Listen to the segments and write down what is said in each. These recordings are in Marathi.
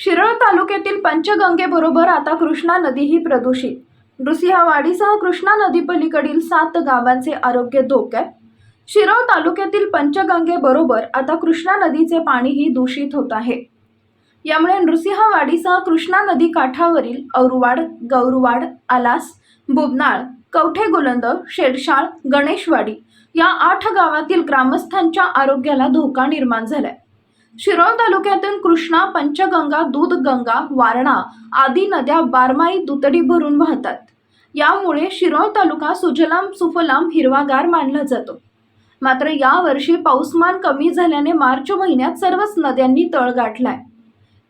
शिरळ तालुक्यातील पंचगंगेबरोबर आता कृष्णा नदीही प्रदूषित. नृसिंहवाडीसह कृष्णा नदीपलीकडील सात गावांचे आरोग्य धोक्यात. शिरोळ तालुक्यातील पंचगंगेबरोबर आता कृष्णा नदीचे पाणीही दूषित होत आहे. यामुळे नृसिंहवाडीसह कृष्णा नदी काठावरील औरवाड गौरवाड आलास बुबनाळ कवठे गोलंद शेडशाळ गणेशवाडी या आठ गावातील ग्रामस्थांच्या आरोग्याला धोका निर्माण झालाय. शिरोळ तालुक्यातून कृष्णा पंचगंगा दूधगंगा वारणा आदी नद्या बारमाही दुतडी भरून वाहतात. यामुळे शिरोळ तालुका सुजलाम सुफलाम हिरवागार मानला जातो. मात्र यावर्षी पाऊसमान कमी झाल्याने मार्च महिन्यात सर्वच नद्यांनी तळ गाठलाय.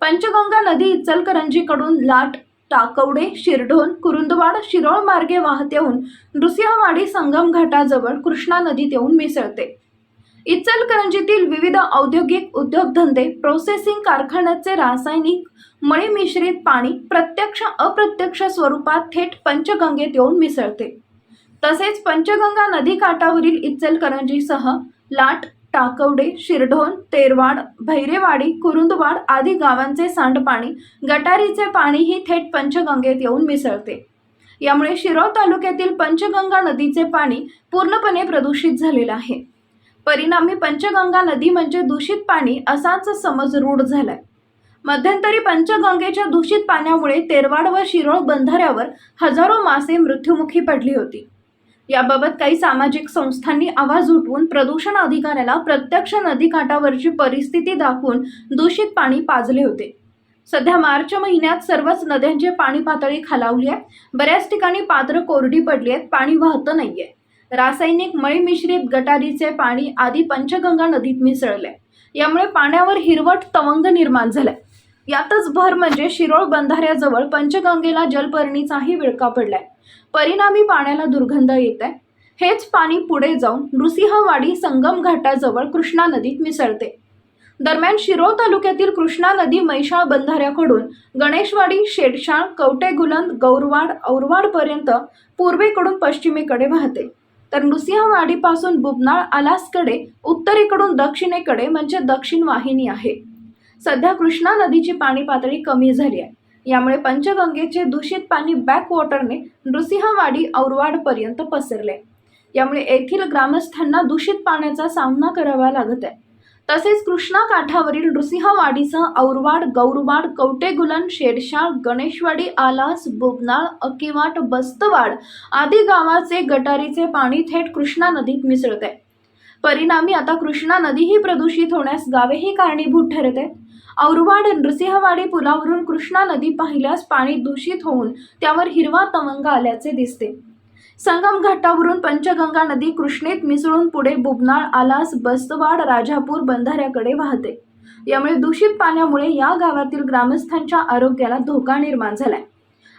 पंचगंगा नदी इचलकरंजीकडून लाट टाकवडे शिरढोण कुरुंदवाड शिरोळ मार्गे वाहत येऊन नृसिंहवाडी संगम घाटाजवळ कृष्णा नदीत येऊन मिसळते. इचलकरंजीतील विविध औद्योगिक उद्योगधंदे प्रोसेसिंग कारखान्याचे रासायनिक मळी मिश्रित पाणी प्रत्यक्ष अप्रत्यक्ष स्वरूपात थेट पंचगंगेत येऊन मिसळते. तसेच पंचगंगा नदी काठावरील इचलकरंजीसह लाट टाकवडे शिरढोण तेरवाड भैरेवाडी कुरुंदवाड आदी गावांचे सांडपाणी गटारीचे पाणीही थेट पंचगंगेत येऊन मिसळते. यामुळे शिरोळ तालुक्यातील पंचगंगा नदीचे पाणी पूर्णपणे प्रदूषित झालेलं आहे. परिणामी पंचगंगा नदी म्हणजे दूषित पाणी असाच समज रूढ झालाय. मध्यंतरी पंचगंगेच्या दूषित पाण्यामुळे तेरवाड व शिरोळ बंधाऱ्यावर हजारो मासे मृत्युमुखी पडली होती. याबाबत काही सामाजिक संस्थांनी आवाज उठवून प्रदूषण अधिकाऱ्याला प्रत्यक्ष नदीकाठावरची परिस्थिती दाखवून दूषित पाणी पाजले होते. सध्या मार्च महिन्यात सर्वच नद्यांची पाणी पातळी खालावली आहे. बऱ्याच ठिकाणी पात्र कोरडी पडली आहेत पाणी वाहतं नाहीये. रासायनिक मळी मिश्रित गटारीचे पाणी आदी पंचगंगा नदीत मिसळले यामुळे पाण्यावर हिरवट तवंग निर्माण झालाय. यातच भर म्हणजे शिरोळ बंधाऱ्याजवळ पंचगंगेला जलपर्णीचाही विळका पडलाय. परिणामी पाण्याला दुर्गंध येत आहे हेच पाणी पुढे जाऊन नृसिंहवाडी संगम घाटाजवळ कृष्णा नदीत मिसळते. दरम्यान शिरोळ तालुक्यातील कृष्णा नदी मैशाळ बंधाऱ्याकडून गणेशवाडी शेडशाळ कवटेगुलंद गौरवाड औरवाडपर्यंत पूर्वेकडून पश्चिमेकडे वाहते. तर नृसिंहवाडीपासून बुबनाळ आलासकडे उत्तरेकडून दक्षिणेकडे म्हणजे दक्षिण वाहिनी आहे. सध्या कृष्णा नदीची पाणी पातळी कमी झाली आहे. यामुळे पंचगंगेचे दूषित पाणी बॅकवॉटरने नृसिंहवाडी औरवाडपर्यंत पसरले. यामुळे येथील ग्रामस्थांना दूषित पाण्याचा सामना करावा लागत आहे. तसेच कृष्णा काठावरील नृसिंहवाडीसह औरवाड गौरवाड कवटेगुलन शेरशाळ गणेशवाडी आलास बुबनाळ अकिवाट बस्तवाड आदी गावाचे गटारीचे पाणी थेट कृष्णा नदीत मिसळत. आहे परिणामी आता कृष्णा नदीही प्रदूषित होण्यास गावेही कारणीभूत ठरत. आहे औरवाड नृसिंहवाडी पुलावरून कृष्णा नदी पाहिल्यास पाणी दूषित होऊन त्यावर हिरवा तवंग आल्याचे दिसते. संगम घाटावरून पंचगंगा नदी कृष्णेत मिसळून पुढे बुबनाळ आलास बस्तवाड राजापूर बंधाऱ्याकडे वाहते. यामुळे दूषित पाण्यामुळे या गावातील ग्रामस्थांच्या आरोग्याला धोका निर्माण झालाय.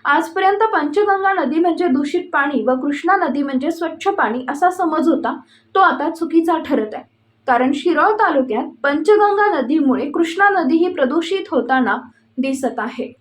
आजपर्यंत पंचगंगा नदी म्हणजे दूषित पाणी व कृष्णा नदी म्हणजे स्वच्छ पाणी असा समज होता तो आता चुकीचा ठरत आहे. कारण शिरोळ तालुक्यात पंचगंगा नदीमुळे कृष्णा नदी ही प्रदूषित होताना दिसत आहे.